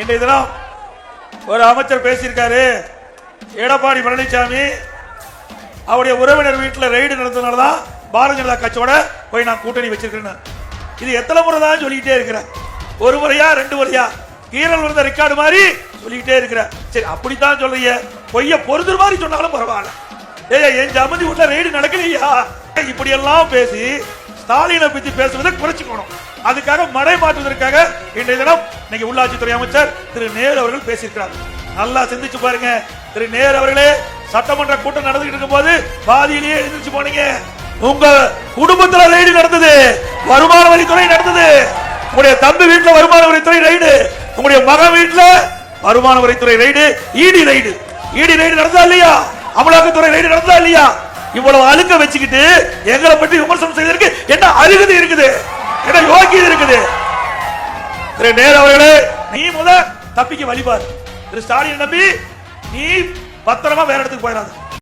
இன்றைய தினம் ஒரு அமைச்சர் பேசியிருக்காரு. எடப்பாடி பழனிசாமி. அவருடைய உறவினர் வீட்டில் ரைடு நடந்ததுனால தான் பாரதிய ஜனதா கட்சியோட போய் நான் கூட்டணி வச்சிருக்கேன்னு இது எத்தனை முறை தான் சொல்லிக்கிட்டே இருக்கிறேன். ஒரு முறையா ரெண்டு முறையா. கீரல் விழுந்த ரெக்கார்டு மாதிரி சொல்லிக்கிட்டே இருக்கிறேன். சரி அப்படித்தான் சொல்றீங்க. பொய்ய பொருந்துற மாதிரி சொன்னாலும் பரவாயில்ல. ஏய் என் ஜமதி உள்ள ரைடு நடக்கலையா? இப்படி எல்லாம் பேசி ஸ்டாலினை பத்தி பேசுவதை குறைச்சிக்கணும். அதுக்காக மடை மாற்றுவதற்காக இன்றைய தினம் இன்னைக்கு உள்ளாட்சித்துறை அமைச்சர் திரு நேரு அவர்கள் பேசியிருக்கிறார். நல்லா சிந்திச்சு பாருங்க. திரு நேரு அவர்களே சட்டமன்ற கூட்டம் நடந்துகிட்டு இருக்கும் போது பாதியிலேயே எழுந்திரிச்சு போனீங்க. உங்க குடும்பத்துல ரைடு நடந்தது. வருமான வரித்துறை நடந்தது. உங்களுடைய தம்பி வீட்டுல வருமான வரித்துறை ரைடு உங்களுடைய மகன் வீட்டுல வருமான வரித்துறை ரைடு இடி ரைடு இடி ரைடு நடந்தா இல்லையா? அமலாக்கத்துறை ரைடு நடந்தா இல்லையா? இவ்வளவு அழுக்க வச்சுக்கிட்டு எங்களை பற்றி விமர்சனம் செய்திருக்கு என்ன அருகதை இருக்குது? என்ன யோகியது இருக்குது? திரு நேரு அவர்களே நீ முத தப்பிக்க வழிபார் திரு ஸ்டாலின் நம்பி நீ பத்திரமா வேற இடத்துக்கு போயிடாது.